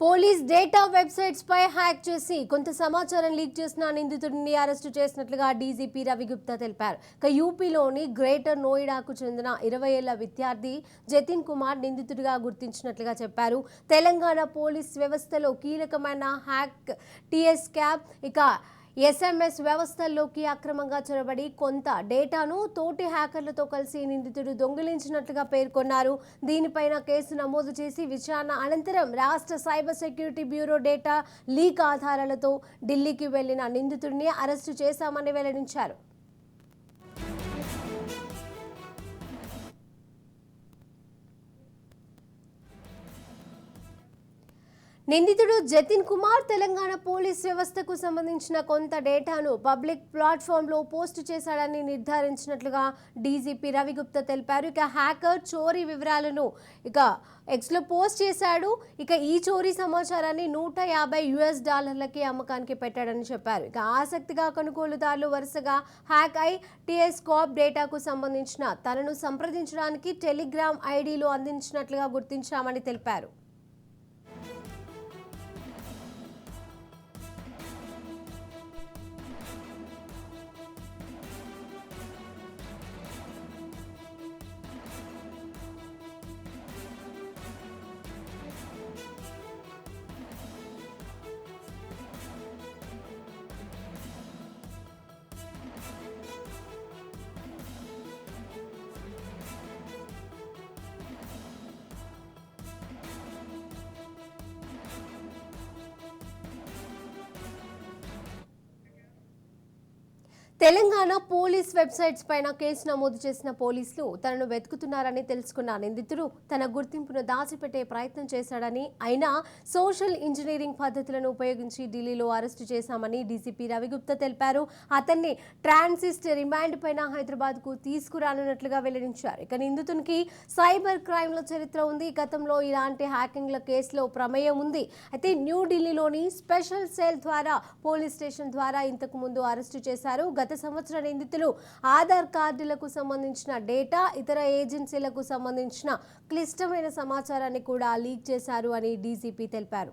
Police data websites పై hack చేసి కొంత సమాచారం లీక్ చేసిన నిందితుడిని అరెస్టు చేసినట్లుగా డీజీపీ రవి గుప్తా తెలిపారు. ఇక యూపీలోని గ్రేటర్ నోయిడాకు చెందిన ఇరవై ఏళ్ళ విద్యార్థి జతిన్ కుమార్ నిందితుడిగా గుర్తించినట్లుగా చెప్పారు. తెలంగాణ పోలీస్ వ్యవస్థలో కీలకమైన హ్యాక్ టీఎస్ క్యాబ్ ఇక ఎస్ఎంఎస్ వ్యవస్థల్లోకి అక్రమంగా చొరబడి కొంత డేటాను తోటి హ్యాకర్లతో కలిసి నిందితుడు దొంగిలించినట్లుగా పేర్కొన్నారు. దీనిపైన కేసు నమోదు చేసి విచారణ అనంతరం రాష్ట్ర cyber security bureau data leak ఆధారాలతో ఢిల్లీకి వెళ్ళిన నిందితుడిని అరెస్టు చేశామని వెల్లడించారు. నిందితుడు జతిన్ కుమార్ తెలంగాణ పోలీస్ వ్యవస్థకు సంబంధించిన కొంత డేటాను పబ్లిక్ ప్లాట్ఫామ్లో పోస్ట్ చేశాడని నిర్ధారించినట్లుగా డీజీపీ రవిగుప్తా తెలిపారు. ఇక హ్యాకర్ చోరీ వివరాలను ఇక ఎక్స్లో పోస్ట్ చేశాడు. ఇక ఈ చోరీ సమాచారాన్ని నూట యాభై యుఎస్ డాలర్లకి అమ్మకానికి పెట్టాడని చెప్పారు. ఇక ఆసక్తిగా కొనుగోలుదారులు వరుసగా హ్యాక్ అయి టిఎస్ కాప్ డేటాకు సంబంధించిన తనను సంప్రదించడానికి టెలిగ్రామ్ ఐడీలు అందించినట్లుగా గుర్తించామని తెలిపారు. తెలంగాణ పోలీస్ వెబ్సైట్స్ పైన కేసు నమోదు చేసిన పోలీసులు తనను వెతుకుతున్నారని తెలుసుకున్న నిందితుడు తన గుర్తింపును దాచిపెట్టే ప్రయత్నం చేశాడని అయినా సోషల్ ఇంజనీరింగ్ పద్ధతులను ఉపయోగించి ఢిల్లీలో అరెస్టు చేశామని డీసీపీ రవిగుప్తా తెలిపారు. అతన్ని ట్రాన్సిస్ట్ రిమాండ్ పైన హైదరాబాద్కు తీసుకురానున్నట్లుగా వెల్లడించారు. ఇక నిందితునికి సైబర్ క్రైమ్లో చరిత్ర ఉంది. గతంలో ఇలాంటి హ్యాకింగ్ల కేసులో ప్రమేయం ఉంది. అయితే న్యూఢిల్లీలోని స్పెషల్ సెల్ ద్వారా పోలీస్ స్టేషన్ ద్వారా ఇంతకు ముందు అరెస్టు చేశారు. గత సంవత్సరం నిందితులు ఆధార్ కార్డులకు సంబంధించిన డేటా ఇతర ఏజెన్సీలకు సంబంధించిన క్లిష్టమైన సమాచారాన్ని కూడా లీక్ చేశారు అని డీజీపీ తెలిపారు.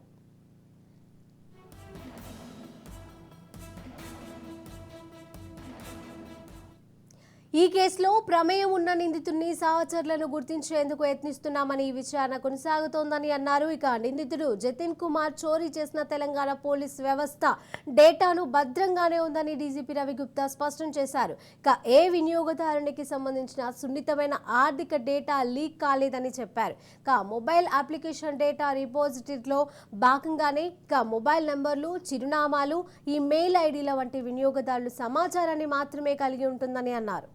ఈ కేసులో ప్రమేయం ఉన్న నిందితుడిని సహచరులను గుర్తించేందుకు యత్నిస్తున్నామని ఈ విచారణ కొనసాగుతోందని అన్నారు. ఇక నిందితుడు జతిన్ కుమార్ చోరీ చేసిన తెలంగాణ పోలీస్ వ్యవస్థ డేటాను భద్రంగానే ఉందని డీజీపీ రవిగుప్తా స్పష్టం చేశారు. ఇక ఏ వినియోగదారునికి సంబంధించిన సున్నితమైన ఆర్థిక డేటా లీక్ కాలేదని చెప్పారు. ఇక మొబైల్ అప్లికేషన్ డేటా రిపోజిటరీలో భాగంగానే ఇక మొబైల్ నెంబర్లు చిరునామాలు ఈ మెయిల్ ఐడీల వంటి వినియోగదారులు సమాచారాన్ని మాత్రమే కలిగి ఉంటుందని అన్నారు.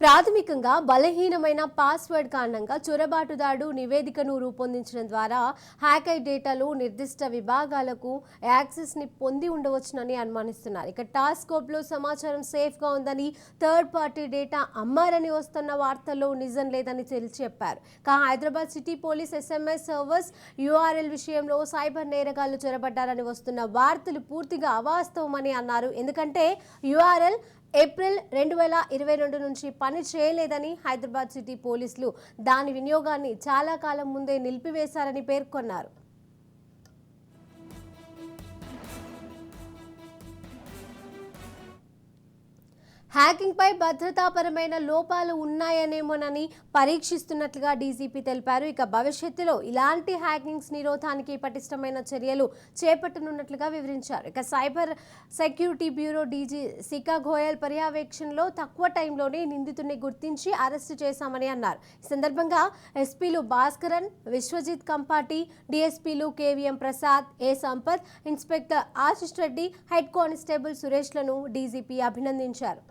ప్రాథమికంగా బలహీనమైన పాస్వర్డ్ కారణంగా చొరబాటుదారుడు నివేదికను రూపొందించడం ద్వారా హ్యాకై డేటాలు నిర్దిష్ట విభాగాలకు యాక్సెస్ని పొంది ఉండవచ్చునని అనుమానిస్తున్నారు. ఇక టాస్కోప్లో సమాచారం సేఫ్గా ఉందని థర్డ్ పార్టీ డేటా అమ్మారని వస్తున్న వార్తల్లో నిజం లేదని తెలిసి చెప్పారు. కా Hyderabad city police SMS servers URL విషయంలో సైబర్ నేరగాళ్ళు చొరబడ్డారని వస్తున్న వార్తలు పూర్తిగా అవాస్తవమని అన్నారు. ఎందుకంటే యూఆర్ఎల్ ఏప్రిల్ రెండు వేల ఇరవై రెండు నుంచి పని చేయలేదని హైదరాబాద్ సిటీ పోలీసులు దాని వినియోగాన్ని చాలా కాలం ముందే నిలిపివేశారని పేర్కొన్నారు. హ్యాకింగ్పై భద్రతాపరమైన లోపాలు ఉన్నాయనేమోనని పరీక్షిస్తున్నట్లుగా డీజీపీ తెలిపారు. ఇక భవిష్యత్తులో ఇలాంటి హ్యాకింగ్స్ నిరోధానికి పటిష్టమైన చర్యలు చేపట్టనున్నట్లుగా వివరించారు. ఇక cyber security bureau DG Shikha Goyal పర్యవేక్షణలో తక్కువ టైంలోనే నిందితుడిని గుర్తించి అరెస్టు చేశామని అన్నారు. ఈ సందర్భంగా ఎస్పీలు Bhaskaran Vishwajit Kampati డిఎస్పీలు KVM Prasad A Sampath inspector Ashish Reddy head constable సురేష్లను DGP అభినందించారు.